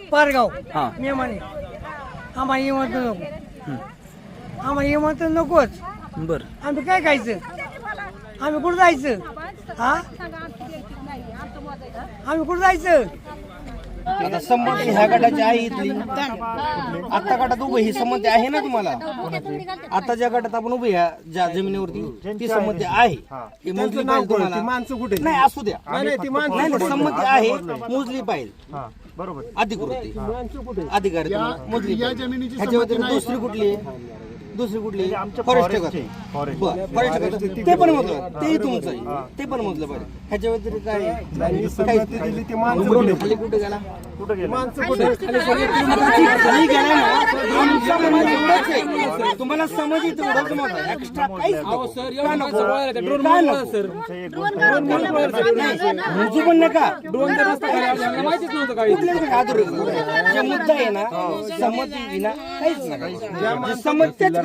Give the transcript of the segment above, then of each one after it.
पारगाव. हा. मेमाने. आम्हाला इमंत नको. आम्हाला इमंत नकोच. बर. आम्ही काय खायचं? आम्ही कुठं जायचं? हा? आम्ही कुठं जायचं? आता संमती ह्या गटाची आहे इथली. आता गटात उभं ही संमती आहे ना तुम्हाला? आता ज्या गटात आपण उभे ह्या ज्या जमिनीवरती ती संमती आहे. ती मोजली पाहिजे तुम्हाला. माणसं कुठे नाही असू द्या. नाही? संमती आहे मोजली पाहिजे. बरोबर. अधिकृत अधिकारी तुम्हाला. मोजली या पाहिजे. जमिनीची ह्याच्या संमती व्यतिरिक्त नाही. दुसरी कुठली आहे? दुसरी कुठली? म्हणजे आमच्या फॉरेस्ट आहे. Forest. फॉरेस्ट ते पण मोजलं तेही तुमचं आहे. ते पण मोजलं पाहिजे ह्याच्या व्यतिरिक्त काय? आहे? खाली कुठे? गेला? कुठे ना? समाज आहे. तुम्हाला समज येते एवढंच मत आहे. एक्स्ट्रा काहीच नको. काय नको? काय नको? मोजू पण नका. आदर जे मुद्दा आहे ना संमती विना काहीच नका जे संमत तेच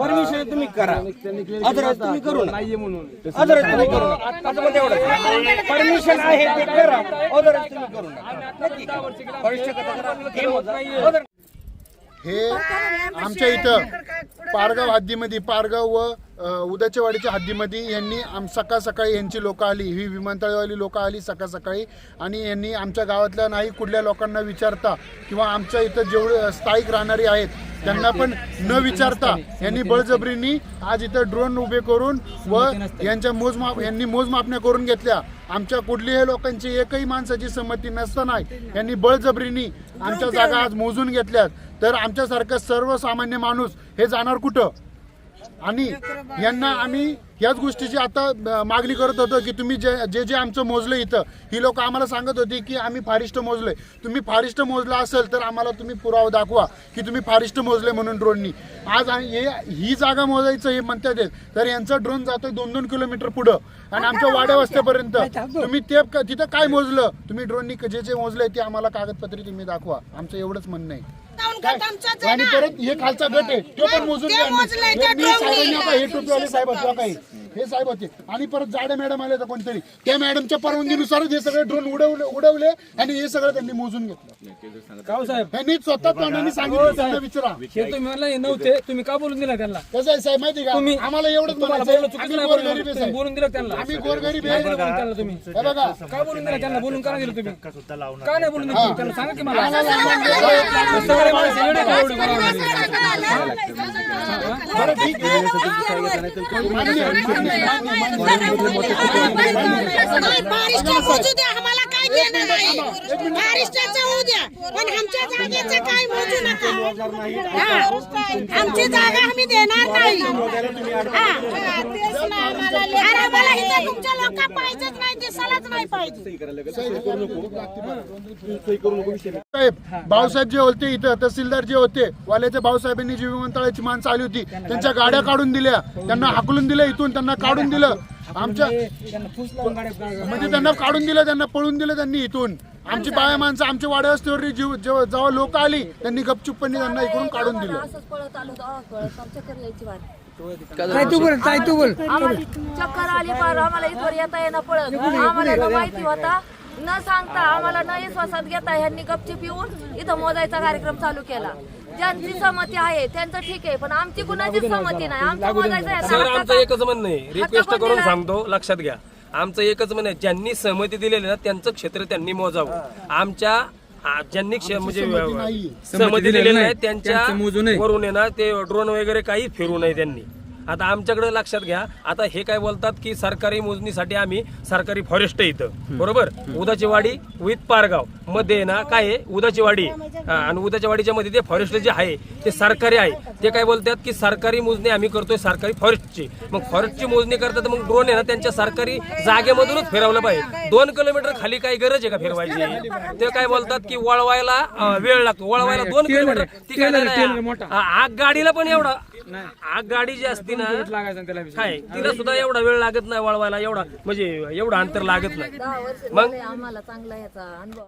परमिशन तुम्ही करा अदरवाईज तुम्ही करू नका अदरवाईज तुम्ही करू नका परमिशन आहे ते करा अदरवाईज तुम्ही करू नका नक्की करा. वरिष्ठ कथा करा. हे आमच्या इथं पारगाव हद्दीमध्ये पारगाव व अ, उदाचेवाडीच्या हद्दीमध्ये यांनी आम सकाळ सकाळी यांची लोकं आली. ही विमानतळवाली लोकं आली सकाळ सकाळी आणि यांनी आमच्या गावातल्या नाही कुठल्या लोकांना विचारता किंवा आमच्या इथं जेवढे स्थायिक राहणारी आहेत त्यांना पण न विचारता यांनी बळजबरीने आज इथं ड्रोन उभे करून व यांच्या मोजमाप यांनी मोजमापण्या करून घेतल्या. आमच्या कुठल्याही लोकांची एकही माणसाची संमती नसताना यांनी बळजबरीने आमच्या जागा आज मोजून घेतल्यात. तर आमच्यासारखं सर्वसामान्य माणूस हे जाणार कुठं? आणि यांना आम्ही याच गोष्टीची आता मागणी करत होतो की तुम्ही जे जे जे आमचं मोजलं इथं ही लोक आम्हाला सांगत होती की आम्ही फारिस्ट मोजलंय. तुम्ही फारिस्ट मोजलं असेल तर आम्हाला तुम्ही पुरावा दाखवा की तुम्ही फारिस्ट मोजले म्हणून ड्रोननी आज हे ही जागा मोजायचं हे म्हणतात. तर यांचा ड्रोन जातोय दोन दोन किलोमीटर पुढं. आणि आमच्या वाड्या वस्त्यापर्यंत. तुम्ही ते तिथं काय मोजलं? तुम्ही ड्रोननी जे जे मोजलंय ते आम्हाला कागदपत्री तुम्ही दाखवा. आमचं एवढंच म्हणणं आहे. काय? आणि परत हे खालचा गट आहे तो पण मोजून ते घ्या मोजलंय, हे त्या मी ड्रोननी. साहेबांनी आता हे टोपीवाले साहेब काही हे साहेब होते. आणि परत जाडे मॅडम आले तर कोणतरी. त्या मॅडमच्या परवानगीनुसारच हे सगळे ड्रोन उडवले उडवले आणि हे सगळं त्यांनी मोजून घेतलं. काव साहेब? त्यांनी स्वतः तोंडाने सांगितलं त्यांना विचारा. हे तुम्ही म्हणला हे नव्हते तुम्ही का बोलून दिला त्यांना? कसं आहे साहेब माहिती का? तुम्ही- आम्हाला एवढंच तुम्हाला म्हणायचं बोलणं आहे, चुकीचं आम्ही नाही गोरगरीब आहे तुम्ही साहेब. बोलून दिलं त्यांना. आम्ही गोरगरीब काय आहे बोलून त्यांना तुम्ही. हे बघा. काय बोलून दिला त्यांना? बोलून का दिलं तुम्ही. का नाही बोलून दिलं? तुम्ही? त्यांना सांगा की मला. आम्हाला लावून सगळे माणसं येडे का एवढे बोलावले? बरं ठीक आहे. आम्हाला काय देणार नाही. बारिष्टाचं होऊ द्या. पण आमच्या जागेचं काय मोजू नका. हा. आमची जागा आम्ही देणार नाही. हा. अरे आम्हाला इथं तुमच्या लोक पाहिजेच नाही दिसायलाच नाही पाहिजे. साहेब भाऊसाहेब जे होते इथं तहसीलदार जे होते वाल्याच्या भाऊसाहेबांनी जी विमानतळाची माणसं आली होती. त्यांच्या गाड्या काढून दिल्या त्यांना हाकलून दिलं इथून त्यांना काढून दिलं. आमच्या म्हणजे त्यांना काढून दिलं त्यांना पळून दिलं त्यांनी इथून. आमची बाया माणसं आमच्या वाड्या जीव जेव्हा जेव्हा लोक आली त्यांनी गपचुपपणे त्यांना इकडून काढून दिलं. काय तू बोल काय तू बोल. आम्हाला चक्कर आली पार आम्हाला इथवर येता येणं पळत. आम्हाला न माहिती होता. न सांगता आम्हाला न विश्वासात घेता ह्यांनी गपचिप येऊन इथं मोजायचा कार्यक्रम चालू केला. ज्यांची सहमती आहे त्यांचं ठीक आहे पण आमची कुणाची सहमती नाही आमचं आहे. सर आमचं एकच म्हणणं आहे रिक्वेस्ट करून? सांगतो लक्षात घ्या आमचं एकच म्हणणं आहे ज्यांनी सहमती दिलेली ना त्यांचं क्षेत्र त्यांनी मोजावं आमच्या आ, ज्यांनी क्षे- म्हणजे नाहीये. सहमती दिलेली नाही त्यांच्या त्यांचं मोजू नये. वरून आहे ना ते ड्रोन वगैरे काही फिरू नये त्यांनी आता आमच्याकडे लक्षात घ्या. आता हे काय बोलतात की सरकारी मोजणीसाठी आम्ही सरकारी फॉरेस्ट आहे इथं. बरोबर? उदाची वाडी विथ पारगाव. मध्ये आहे ना काय आहे? उदाची वाडी. आणि उदाच्या वाडीच्या मध्ये ते फॉरेस्ट जे आहे ते सरकारी आहे. ते काय बोलतात की सरकारी मोजणी आम्ही करतोय सरकारी फॉरेस्टची मग फॉरेस्टची मोजणी करतात मग ड्रोन आहे ना त्यांच्या सरकारी जागेमधूनच फिरवलं पाहिजे. दोन किलोमीटर खाली काही गरज आहे का फिरवायची? ते काय बोलतात की वळवायला वेळ लागतो. वळवायला दोन किलोमीटर. ती काय आग गाडीला पण एवढा आग गाडी जी असती ना लागायचं आणि त्याला काय तिला सुद्धा एवढा वेळ लागत नाही वळवायला एवढा म्हणजे एवढं अंतर लागत नाही. मग? आम्हाला चांगला याचा अनुभव.